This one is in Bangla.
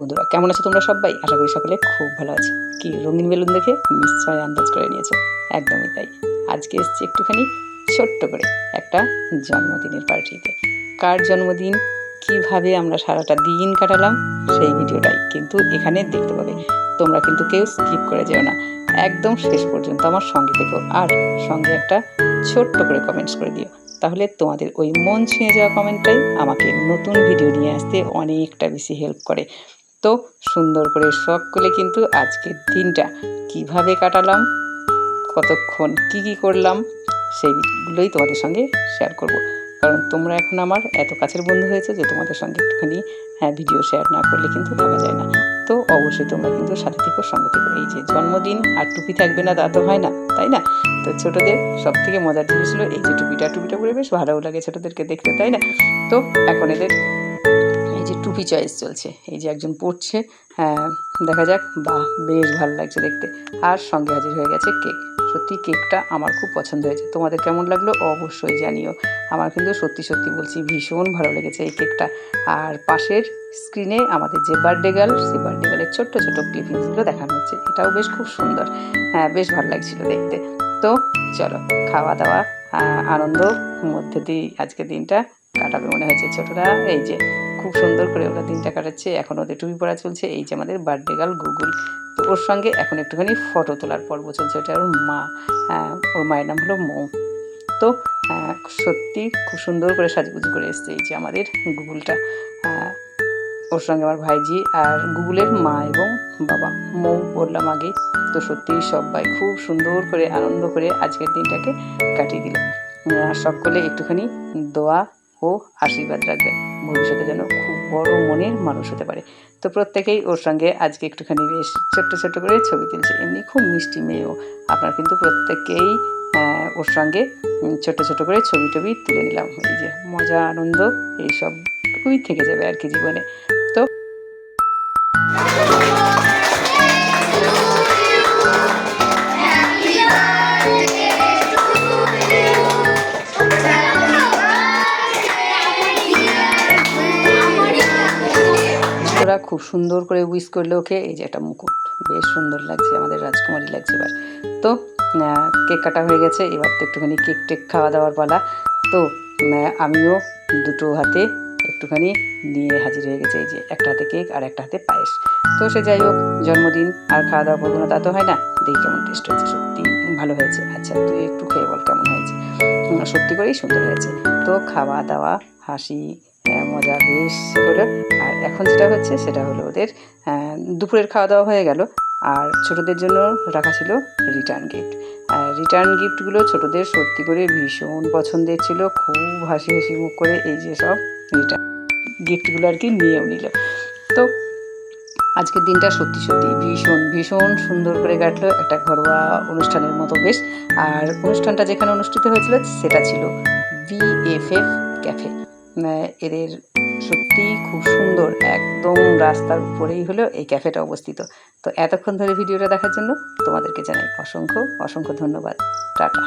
বন্ধুরা, কেমন আছো তোমরা সবাই? আশা করি সকলে খুব ভালো আছো। কি রঙিন বেলুন দেখে নিশ্চয় আন্দাজ করে নিয়েছো? একদমই তাই। আজকে এসছি একটুখানি ছোট্ট করে একটা জন্মদিনের পার্টিতে। কার জন্মদিন? কীভাবে আমরা সারাটা দিন কাটালাম? সেই ভিডিওটাই কিন্তু এখানে দেখতে পাবে। তোমরা কিন্তু কেউ স্কিপ করে যেও না। একদম শেষ পর্যন্ত আমার সঙ্গে থেকো আর সঙ্গে একটা ছোট্ট করে কমেন্টস করে দিও। তাহলে তোমাদের ওই মন ছুঁয়ে যাওয়া কমেন্টটাই আমাকে নতুন ভিডিও নিয়ে আসতে অনেকটা বেশি হেল্প করে। তো সুন্দর করে সকলে কিন্তু আজকের দিনটা কীভাবে কাটালাম, কতক্ষণ কি কি করলাম, সেইগুলোই তোমাদের সঙ্গে শেয়ার করব। কারণ তোমরা এখন আমার এত কাছের বন্ধু হয়েছে যে তোমাদের সঙ্গে একটুখানি হ্যাঁ ভিডিও শেয়ার না করলে কিন্তু থাকা যায় না। তো অবশ্যই তোমরা কিন্তু সাথে থেকো, সঙ্গে থেকো। এই যে জন্মদিন, আর টুপি থাকবে না তা তো হয় না, তাই না? তো ছোটোদের সব থেকে মজার জিনিস হলো এই যে টুপিটা টুপিটা পরে বেশ ভালোও লাগে ছোটোদেরকে দেখতে, তাই না? তো এখন এদের যে টুপি চয়েস চলছে। এই যে একজন পড়ছে হ্যাঁ দেখা যাক, বাহ, বেশ ভালো লাগছে দেখতে। আর সঙ্গে হাজির হয়ে গেছে কেক। সত্যি কেকটা আমার খুব পছন্দ হয়েছে। তোমাদের কেমন লাগল অবশ্যই জানিও। আমার কিন্তু সত্যি সত্যি বলছি ভীষণ ভালো লেগেছে এই কেকটা। আর পাশের স্ক্রিনে আমাদের যে বার্থডে গার্ল সেই বার্থডে গার্লের ছোট্ট ছোট্ট ক্লিপিংসগুলো দেখানো হচ্ছে। এটাও বেশ খুব সুন্দর। হ্যাঁ বেশ ভালো লাগছিল দেখতে। তো চলো, খাওয়া দাওয়া আনন্দ, মধ্যে দিয়ে আজকে দিনটা কাটাবে মনে হয়েছে ছোটরা। এই যে খুব সুন্দর করে ওরা দিনটা কাটাচ্ছে। এখন ওদের টুপি পড়া চলছে। এই যে আমাদের বার্থডে গার্ল গুগল। তো ওর সঙ্গে এখন একটুখানি ফটো তোলার পর্ব চলছে। ওটা ওর মা। হ্যাঁ, ওর মায়ের নাম হলো মৌ। তো হ্যাঁ, সত্যি খুব সুন্দর করে সাজুগুজু করে এসছে এই যে আমাদের গুগলটা। হ্যাঁ, ওর সঙ্গে আমার ভাইজি আর গুগলের মা এবং বাবা। মৌ বললাম আগে। তো সত্যি সবাই খুব সুন্দর করে আনন্দ করে আজকের দিনটাকে কাটিয়ে দিল। সকলে একটুখানি দোয়া ও আশীর্বাদ রাখবেন ভবিষ্যতে যেন খুব বড় মনের মানুষ হতে পারে। তো প্রত্যেকেই ওর সঙ্গে আজকে একটুখানি বেশ ছোট্ট ছোট্ট করে ছবি তুলছে। এমনি খুব মিষ্টি মেয়েও। আপনার কিন্তু প্রত্যেকেই আহ, ওর সঙ্গে ছোট ছোট করে ছবি টবি তুলে নিলাম। এই যে মজা আনন্দ এইসবটুকুই থেকে যাবে আর কি জীবনে। তো খুব সুন্দর করে উইশ করল ওকে, এই যে একটা মুকুট, বেশ সুন্দর লাগছে, আমাদের রাজকুমারী লাগছে এবার। তো কেক কাটা হয়ে গেছে, এবার তো একটুখানি কেক টেক খাওয়া দাওয়ার পালা। তো আমিও দুটো হাতে একটুখানি নিয়ে হাজির হয়ে গেছে, এই যে একটা হাতে কেক আর একটা হাতে পায়েস। তো সে যাই হোক, জন্মদিন আর খাওয়া দাওয়া করব না, তা তো হয় না। দেখি কেমন টেস্ট হয়েছে, সত্যি ভালো হয়েছে। আচ্ছা তুই একটু খেয়ে বল কেমন হয়েছে। সত্যি করেই সুন্দর হয়েছে। তো খাওয়া দাওয়া, হাসি মজা বেশ হলো আর এখন যেটা হচ্ছে সেটা হলো ওদের আহ, দুপুরের খাওয়া দাওয়া হয়ে গেল। আর ছোটদের জন্য রাখা ছিল রিটার্ন গিফট রিটার্ন গিফটগুলো ছোটদের সত্যি করে ভীষণ পছন্দের ছিল। খুব হাসি হাসি মুখ করে এই যে সব রিটার্ন গিফটগুলো আর কি নিয়েও নিল। তো আজকের দিনটা সত্যি সত্যি ভীষণ ভীষণ সুন্দর করে কাটলো একটা ঘরোয়া অনুষ্ঠানের মতো বেশ। আর অনুষ্ঠানটা যেখানে অনুষ্ঠিত হয়েছিল সেটা ছিল বিএফএফ ক্যাফে এদের সত্যি খুব সুন্দর, একদম রাস্তার উপরেই হলো এই ক্যাফেটা অবস্থিত। তো এতক্ষণ ধরে ভিডিওটা দেখার জন্য তোমাদেরকে জানাই অসংখ্য অসংখ্য ধন্যবাদ। টাটা।